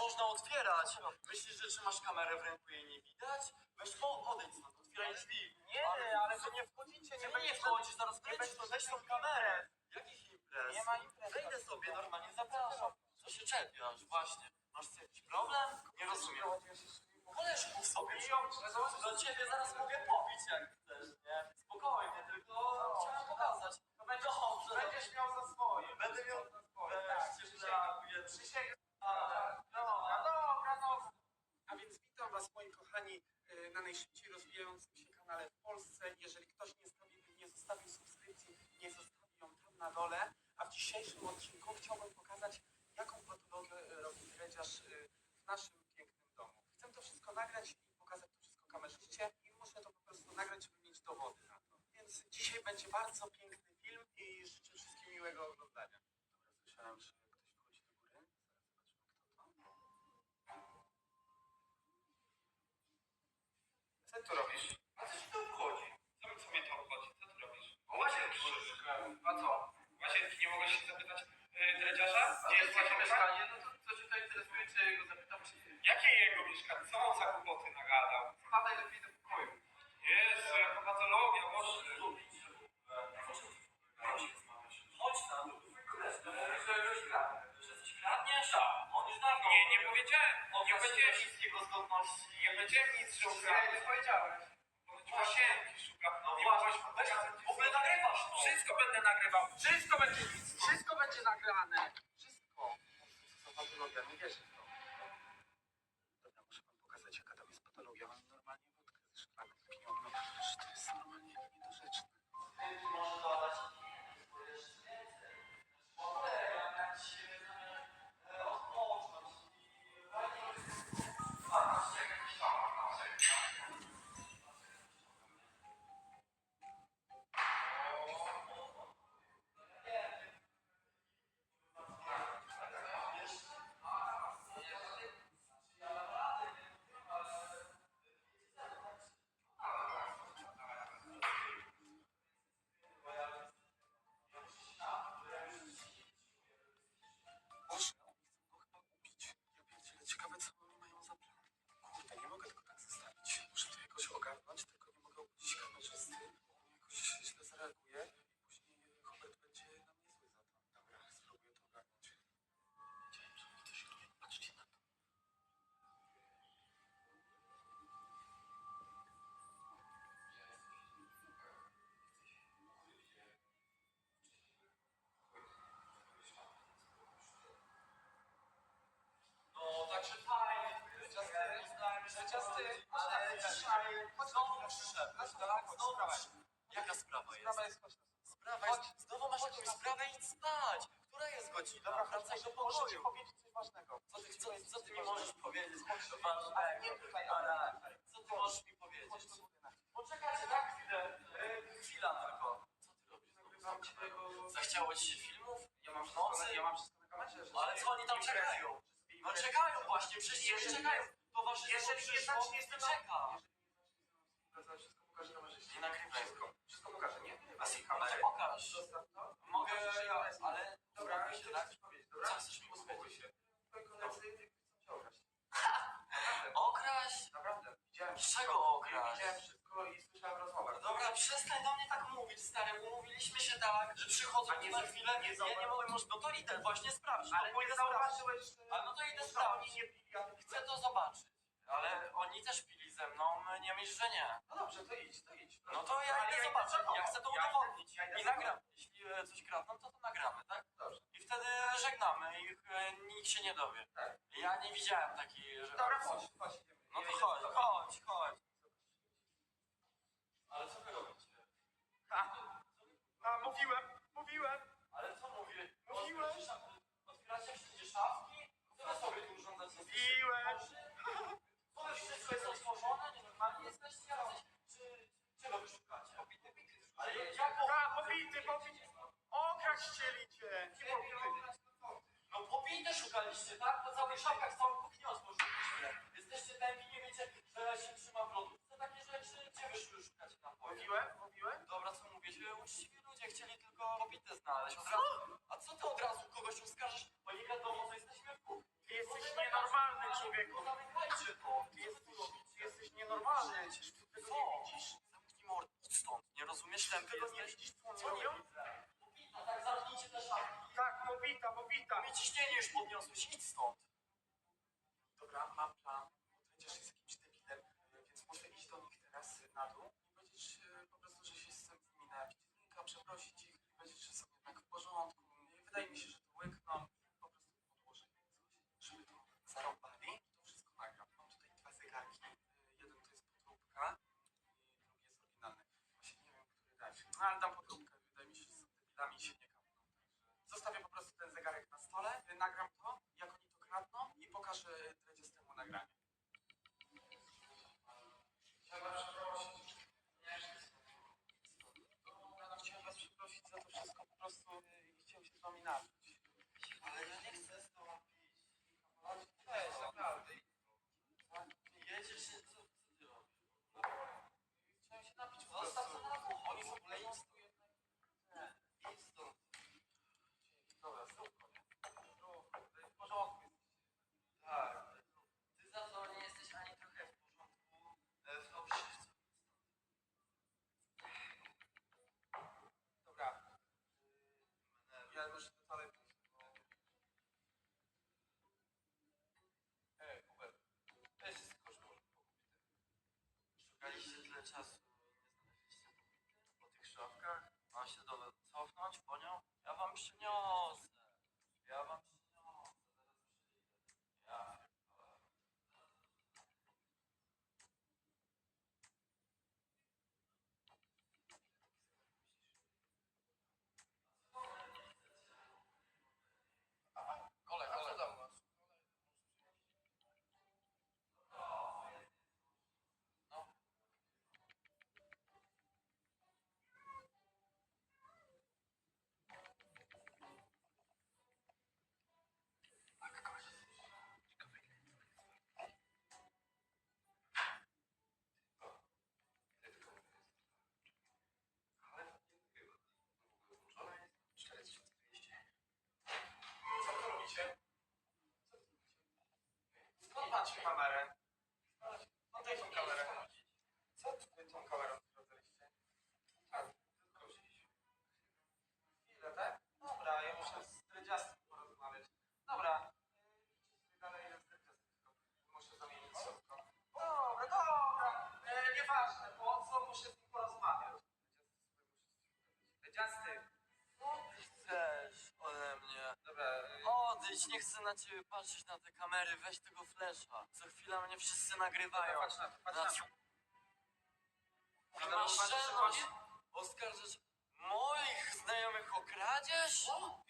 można otwierać. Myślisz, że trzymasz kamerę w ręku i nie widać? Weź po, odejdź stąd, otwieraj drzwi. Nie, ale to nie wchodzicie, nie Nie, nie wchodzisz, zaraz nie kręcisz, to weź tą kamerę. Jakich imprez? Nie ma imprez. Wejdę sobie normalnie, zapraszam. Co się czepiasz? Właśnie. Masz jakiś problem? Nie rozumiem. Koleżków sobie Do ciebie zaraz mogę pobić jak chcesz, nie? Spokojnie, tylko chciałem pokazać. To będzie dobrze. Będziesz miał za swoje. Będę miał... za swoje. Weź Tak, cię przysięgam. brakuje. Przysięgam. A, Dobra, dobra, dobra. A więc witam Was, moi kochani, y, na najszybciej rozwijającym się kanale w Polsce. Jeżeli ktoś nie, stawi, nie zostawił subskrypcji, nie zostawi ją tam na dole. A w dzisiejszym odcinku chciałbym pokazać, jaką patologię robi dredziarz y, w naszym pięknym domu. Chcę to wszystko nagrać i pokazać to wszystko kamerzyście i muszę to po prostu nagrać, żeby mieć dowody na to. Więc dzisiaj będzie bardzo piękny film i życzę wszystkim miłego oglądania. Dobra, słyszałem, że ktoś wchodzi do góry. Zaraz zobaczymy, kto to. Co tu robisz? A co ci to obchodzi? Co, co mnie to obchodzi? Co tu robisz? O, łazienki szukałem. A co? Łazienki, nie mogłeś się zapytać yy, dredziarza? Gdzie jest łazienka? mieszkanie? No to co cię to interesuje, czy ja go zapytam, czy nie? Jakie jego mieszkanie? Co on za kłopoty nagadał? Spadaj lepiej do pokoju. Jezu, jaka patologia, Boże. Chodź na dół. Że coś kradniesz? On już dawno... Nie, nie powiedziałem. Nie Okaż powiedziałem nic. wszystkiego zgodności. Nie powiedziałem nic, Ja nie powiedziałeś. Łazienki szukam. No Nie właśnie, weź, w ogóle nagrywasz to. Wszystko będę nagrywał. Wszystko będzie, wszystko będzie nagrane. Wszystko. Co patologia, nie wierzę w to. Dobra, muszę wam pokazać, jaka tam jest patologia. Mam normalnie wódkę ze szklanek piją. No to jest normalnie niedorzeczne. Może dodać jeszcze Czasty, ale dzisiaj znowu przyszedłeś, tak? Znowu Sprawa. przyszedłeś. Jaka sprawa jest? Sprawa jest kosztowna. Sprawa jest, znowu masz jakąś sprawę i spać. Która jest godzina? Dobra, wracaj do Muszę ci pokoju. powiedzieć coś ważnego. Co ty, co, co ty mi możesz powiedzieć? Ale nie tutaj, ale Co ty możesz mi powiedzieć? Poczekajcie na chwilę. E, Chwila tylko. Co ty robisz? Nagrywam ci tego... Zachciało ci się filmów? Ja mam wszystko, ja mam wszystko na kamerze. że Ale co oni tam czekają? No czekają właśnie, przecież czekają. Towarzystwo jeżeli nie przyszło zaczniesz i mną- czeka. Wszystko pokażę. Nie nagrywaj. Wszystko, wszystko pokażę, nie? A si kamerę. pokaż. Zostaw to. Mogę, Pokażę, że ja wezmę. ale... Dobra, Dobra, co tak? chcesz powiedzieć, dobra? Co chcesz mi Uspokój powiedzieć? się. Twoi koledzy chcą cię okraść. Naprawdę, Okraść? naprawdę. Widziałem Z wszystko. czego okraść? Widziałem wszystko i słyszałem rozmowę. Dobra, przestań do mnie tak mówić, stary. Umówiliśmy się tak, że przychodzą A tu nie na za- chwilę. nie Ja nie mogę, może, no to idę właśnie sprawdzić. Ale pójdę nie sprawdzić. zauważyłeś, że... Ale no to idę że oni sprawdzić. nie pili, a ty Chcę to zobaczyć. Ale oni też pili ze mną, nie myśl, że nie. No dobrze, to idź, to idź. No to ja Ale idę za zobaczyć. tobą. Ja chcę to Ja idę- udowodnić. ja idę I za nagram. Jeśli e, coś kradną, to to nagramy, tak? Dobrze. I wtedy żegnamy ich, e, nikt się nie dowie. Tak. Ja nie widziałem takiej, że... Dobra, chodź, chodź, idziemy. No Ja to idę chodź, tobą. chodź, chodź. Ale co wy robicie? A, mówiłem, mówiłem. Ale co mówię? Mówiłem. Otwieracie wszędzie szafki? Co wy sobie tu urządzacie? Mówiłem. Co oszukaliście, tak? Po całych szafkach, całą kuchnię otworzyliście. Jesteście tępi, nie wiecie, że się trzymam w lodu. Za takie rzeczy gdzie wyszły szukać napoju? Mówiłem, mówiłem. Dobra, co mówię? Uczciwi ludzie chcieli tylko kopity znaleźć. Od razu... A co ty od razu kogoś oskarżasz? Bo nie wiadomo, co jesteśmy w kuchni. Ty jesteś nienormalny, tak, człowieku. Zamykajcie to. Ty jesteś, ty jesteś nienormalny. Przecież ty tego nie widzisz. Zamknij mordę, stąd. Nie rozumiesz, tępy Ty tego nie jesteś. widzisz, co oni robią? Pobita, pobita. Mi ciśnienie już podniosłeś, idź stąd. Dobra, mam plan. Będziesz jest jakimś debilem, więc muszę iść do nich teraz na dół i powiedzieć e, po prostu, że się z nimi napić. Tylko przeprosić ich i powiedzieć, że są jednak w porządku. I wydaje mi się, że to łykną po prostu podłożę coś, żeby to zarąbali. To wszystko nagram. Mam tutaj dwa zegarki. E, Jeden to jest podróbka i drugi jest oryginalny. Właśnie nie wiem, który dać. No ale dam nagram hast. Nie chcę na ciebie patrzeć na te kamery, weź tego flesza. Co chwila mnie wszyscy nagrywają. patrz na to, patrz na to. Ty masz czelność oskarżyć moich znajomych o kradzież?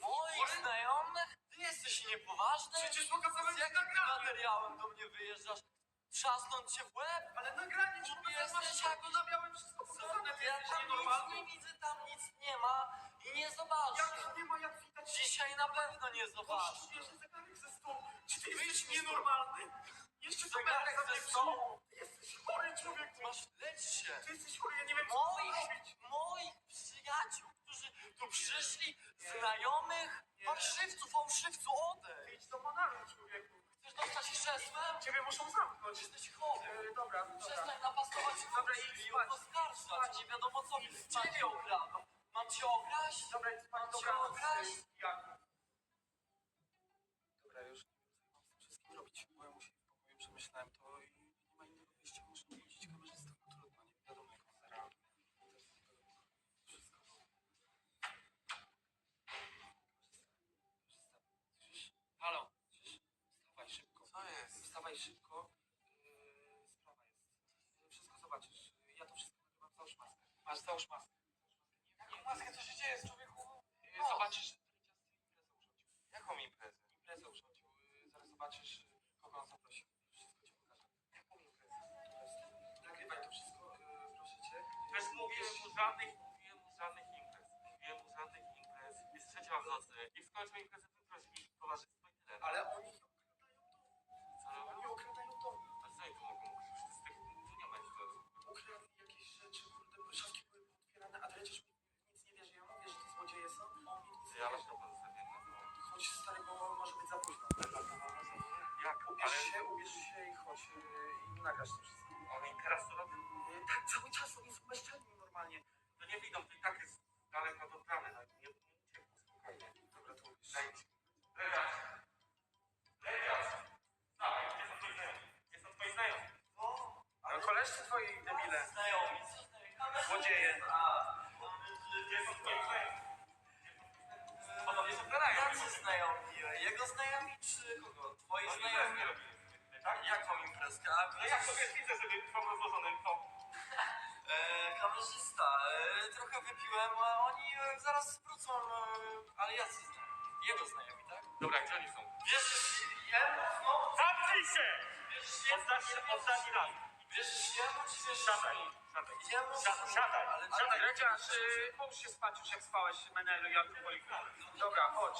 Moich znajomych? Ty jesteś niepoważny? Przecież pokazałem Z jakim materiałem do mnie wyjeżdżasz? Trzasnąć cię w łeb? Ale nagranie masz jesteś czarno na białym wszystko pokazane, ty Ja jesteś tam nic nienormalny. nie widzę, tam nic nie ma i nie zobaczę. Jak nie ma, jak widać, Dzisiaj na pewno nie zobaczę. bierze zegarek ze stołu. Czy ty Wyjdź jesteś mi stąd. nienormalny? Jeszcze Zegarek ze stołu. Ty jesteś chory człowieku. Masz lecz się. Ty jesteś chory, ja nie wiem co mam Moich, robić. moich przyjaciół, którzy tu przyszli, znajomych, fałszywców, fałszywcu, Ty odejdź. idź do krzesłem? Ciebie muszą zamknąć. Jesteś chory. E, dobra, dobra. Przestań napastować Dobra, idź i spać. nie wiadomo co. Ciebie okradam. Mam cię okraść? Dobra, idź spać, Mam cię dobranoc. okraść? Jak? Załóż maskę. Jaką maskę? Co się dzieje z człowieku? No. Zobaczysz, Jaką imprezę? imprezę urządził. Yy, Zaraz zobaczysz, yy, kogo on zaprosił. Wszystko ci pokażę. Jaką imprezę? Nagrywaj to wszystko, yy, proszę cię. Też mówiłem mu żadnych, mówiłem mu żadnych imprez. Mówiłem mu żadnych imprez. Jest trzecia w nocy. I skończył imprezę tylko i towarzystwo i tyle. Ale oni Wiesz, stary, bo może być za późno. No, no, no, Jak? Ubierz Ale się, ubierz się i chodź y, i nagrasz to wszystko. oni teraz to robią? Y, tak, cały czas oni są bezczelni normalnie. To nie widzą, to i tak jest daleko do bramy. Nie nie uciekł, spokojnie. Dobra, to ubierz się. Zejdź. Lewiat! Lewiat! Gdzie są twoi znajomi? Gdzie znajomi? Ale koleżcy twoi debile. Znajomi, co znajomi? Jego znajomi czy kogo? Twoi No i znajomi? nie robili. Tak? Jaką imprezkę? A No jak sobie widzę, żeby mam rozłożony, to E, kamerzysta, e, trochę wypiłem, a oni e, zaraz wrócą, e, ale jacy znajomi? Jego znajomi, tak? Dobra, gdzie oni są? Wierzysz jemu znowu? Zamknij się! Wierzysz jemu? Ostatni, ostatni raz. Wierzysz jemu czy wierzysz Siadaj, siadaj. Jemu? Siadaj, siadaj. Ale Ale Dredziarz, y, połóż się spać już jak spałeś Menelu i alkoholiku. Dobra, chodź.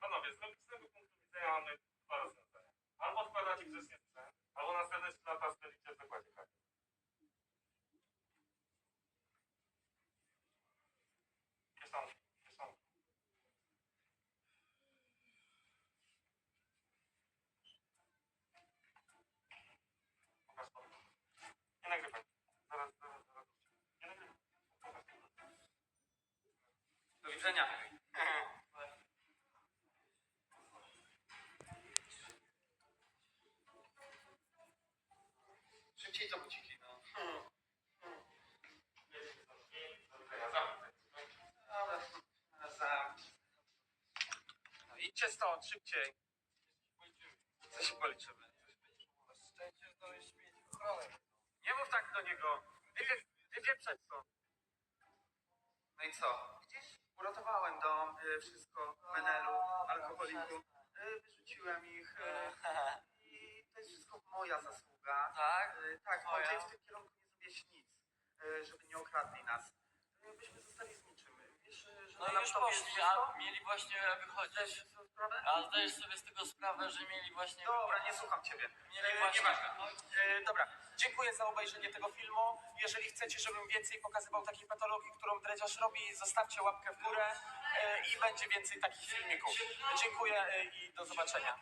Panowie, z logicznego punktu widzenia mamy dwa rozwiązania. Albo odkładacie grzecznie sprzęt, albo następne 3 lata spędzicie w zakładzie karnym. Kieszonki, kieszonki. Pokaż pan. Nie nagrywaj. Zaraz, zaraz, zaraz. Nie nagrywaj. Widzenia. Szybciej to buciki, no. Dobra, za... No idźcie stąd, szybciej. Co się policzymy? Nie mów tak do niego. Wypie- Wypieprzać to. No i co? Uratowałem dom, y, wszystko, Menelu, alkoholiku. Y, Wyrzuciłem ich y, i to jest wszystko moja zasługa. Tak? Y, Tak, Moja? bardziej w tym kierunku nie zrobiłeś nic, y, żeby nie okradli nas. Y, Byśmy zostali z niczym. Wiesz, y, że No na i już laptopie jest poszli, wszystko? a mieli właśnie wychodzić. Sobie sprawę? A zdajesz sobie z tego sprawę, że mieli właśnie... Dobra, nie słucham ciebie. Mieli E, właśnie... nieważne. E, dobra, dziękuję za obejrzenie tego filmu. Jeżeli chcecie, żebym więcej pokazywał takiej patologii, którą dredziarz robi, zostawcie łapkę w górę e, i będzie więcej takich filmików. Dziękuję e, i do zobaczenia.